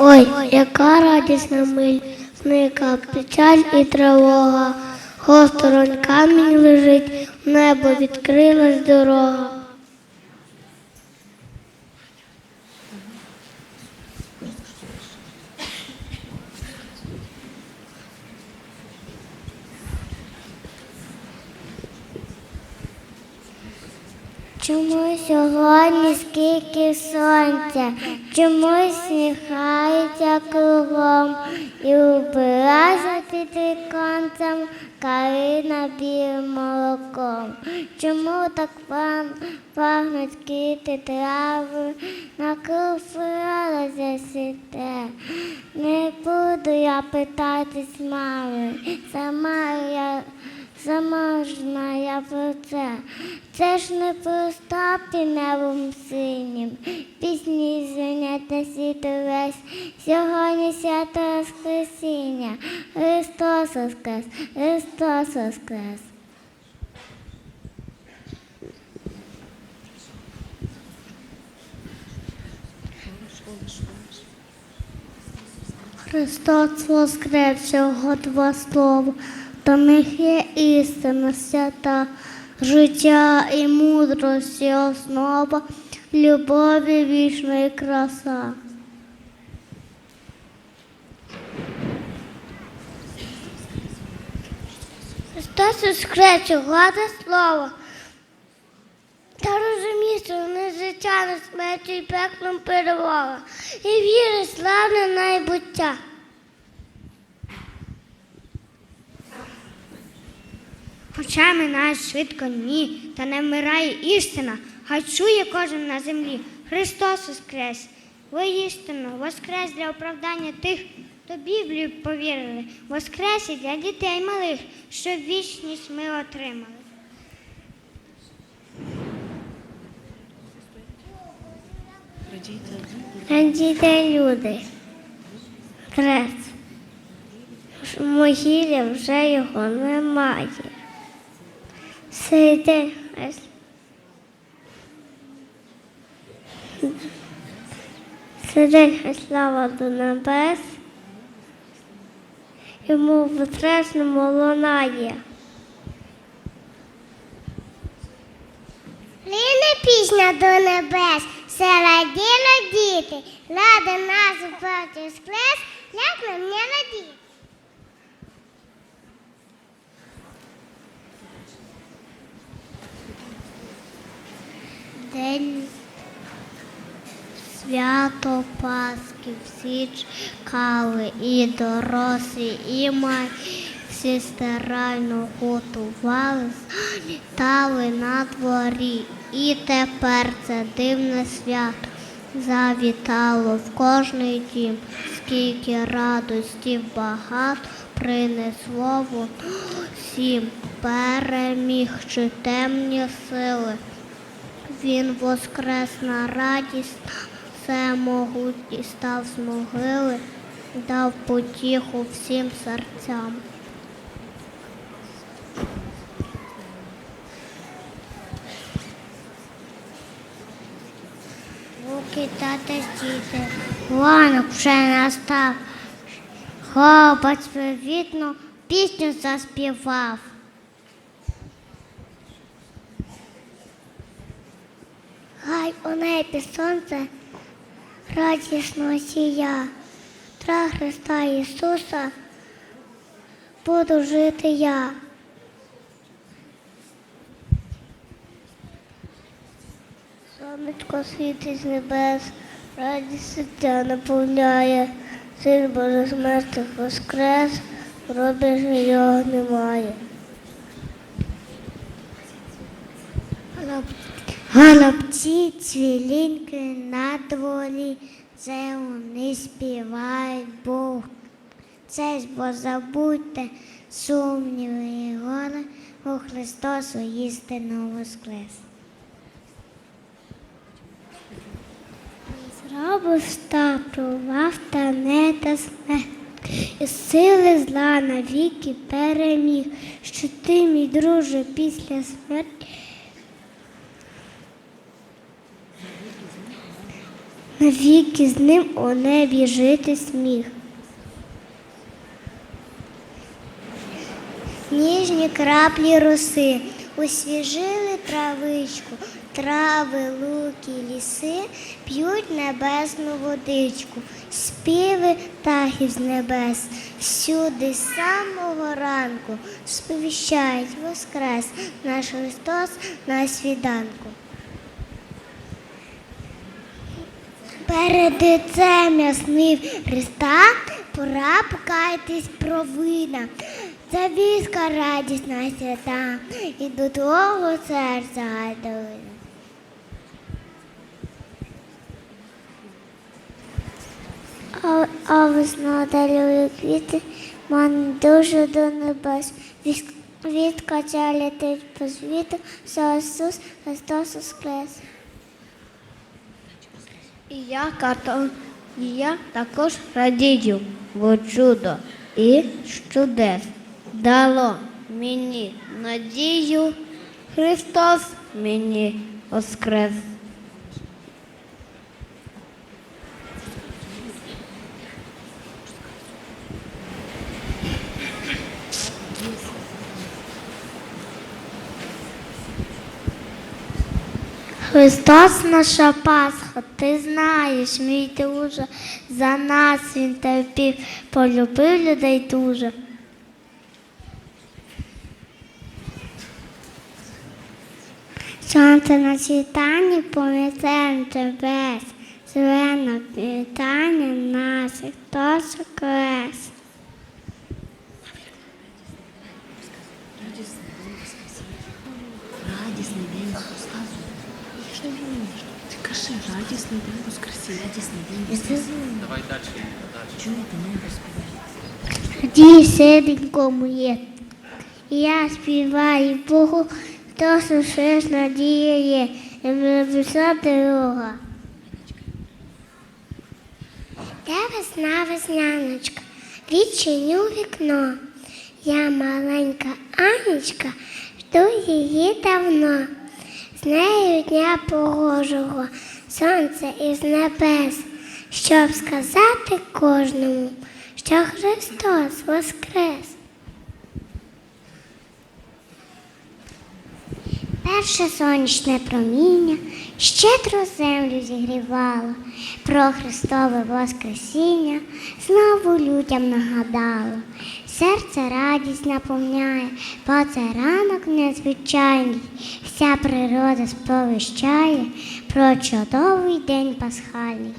Ой, яка радісна миль, зника печаль і тривога. Госторонь камінь лежить, в небо відкрилась дорога. Чому сьогодні скільки сонця, чому сміхається кругом і убирається під віконцем Карина білим молоком. Чому так пахнуть квіти трави, на фрала засіте? Не буду я питатись мами, сама я Знаю я про це. Це ж не просто під синім. Пісні звенять на світ увесь. Сьогодні свято Воскресіння. Христос Воскрес, Христос Воскрес. Христос воскрес, всього два слова, до них є істина свята, життя і мудрості основа, любові вічної краса. Христос воскрес, гладе слово. Та розумій, що не життя на смертю і пеклом перемога, і віри славне найбуття. Хоча минає швидко ні, та не вмирає істина, хай чує кожен на землі. Христос воскрес! Воістину, воскрес для оправдання тих, хто Біблію повірили, воскрес і для дітей малих, що вічність ми отримали. Радійте люди. Хрест. В могилі вже його немає. Сидить. Сидить слава до небес. Йому в воскресному лунає. Лине пісня до небес, все раділо діти, лади нас бачить склес, як нам не радіти. День свято Пасхи всі чекали, і дорослі, і май, всі старально готували, літали на дворі. І тепер це дивне свято завітало в кожний дім, скільки радості багато принесло воно всім, переміг чи темні сили. Він воскрес на радість, все могутній став з могили, дав потіху всім серцям. Руки тата діти, ранок вже настав. Хлопець привітно пісню заспівав. Хай у небі сонце радісно сія, Тра Христа Ісуса буду жити я. Сонечко світить з небес, радість серця наповняє, син Божий з воскрес, робі його немає. Голубці цвілінки на дворі, це вони співають Бог. Це ж бо забудьте сумніви і горе, у Христосу істину воскрес. Зробив ста, провав та не та смерть. І сили зла навіки переміг, що ти, мій друже, після смерті навіки з ним у небі жити сміх. Ніжні краплі роси освіжили травичку, трави, луки, ліси п'ють небесну водичку, співи птахів з небес, всюди з самого ранку сповіщають воскрес наш Христос на свіданку. Перед лицем яснив Христа пора покаятись провина. Завіска радісна свята і до твого серця гайдалина. А, весна дарує квіти, ман дуже до небес. Від, кача летить по світу, за Ісус Христос Воскрес. І я, като, і я також радію, бо чудо і чудес дало мені надію, Христос мені воскрес. Христос наша Пасха, ти знаєш, мій дуже, за нас він терпів, полюбив людей дуже. Сонце на світанні понесе небес, зелено вітання нас, Христос Хрест. Радісний день розказуй. Ти кажи, радісний день Воскресіння. Радісний день Воскресіння. Давай далі. далі. Чуєте, небо співає. Радій, серденько моє, я співаю Богу, хто сушиш надіє, і небеса дорога. Де весна весняночка, відчиню вікно. Я маленька Анечка, жду її давно. З нею дня погожого, сонце із небес, щоб сказати кожному, що Христос воскрес. Перше сонячне проміння щедро землю зігрівало, про Христове Воскресіння знову людям нагадало. Серце радість наповняє, бо це ранок незвичайний, вся природа сповіщає про чудовий день пасхальний.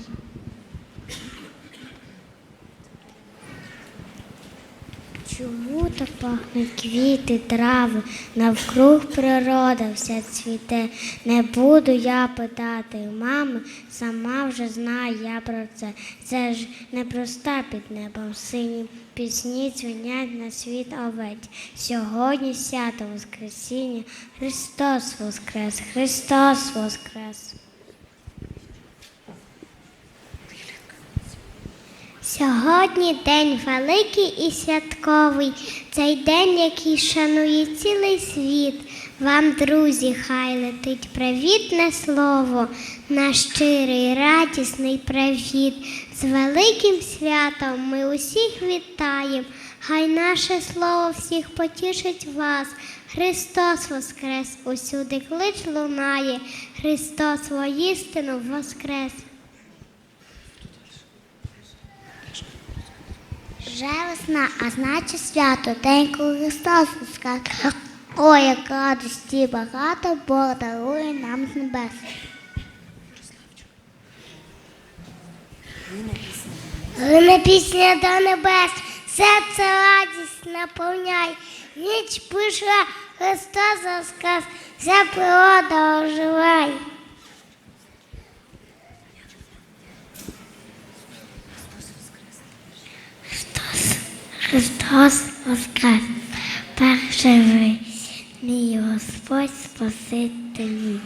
Чому так пахнуть квіти, трави, навкруг природа вся цвіте. Не буду я питати мами, сама вже знаю я про це. Це ж непроста під небом синім. Пісні дзвонять на світ овець. Сьогодні свято Воскресіння. Христос Воскрес, Христос Воскрес. Сьогодні день великий і святковий, цей день, який шанує цілий світ. Вам, друзі, хай летить привітне слово, на щирий, радісний привіт. З великим святом ми усіх вітаємо. Хай наше слово всіх потішить вас. Христос Воскрес, усюди клич лунає, Христос воістину Воскрес. Вже весна, а значить свято, день, коли Христос воскрес. Ой, як радості багато, Бог дарує нам з небес. Лине пісня до небес, серце радість наповняй, ніч пише Христос воскрес, вся природа оживай. Христос, Христос воскрес, перший ви, мій Господь спаситель.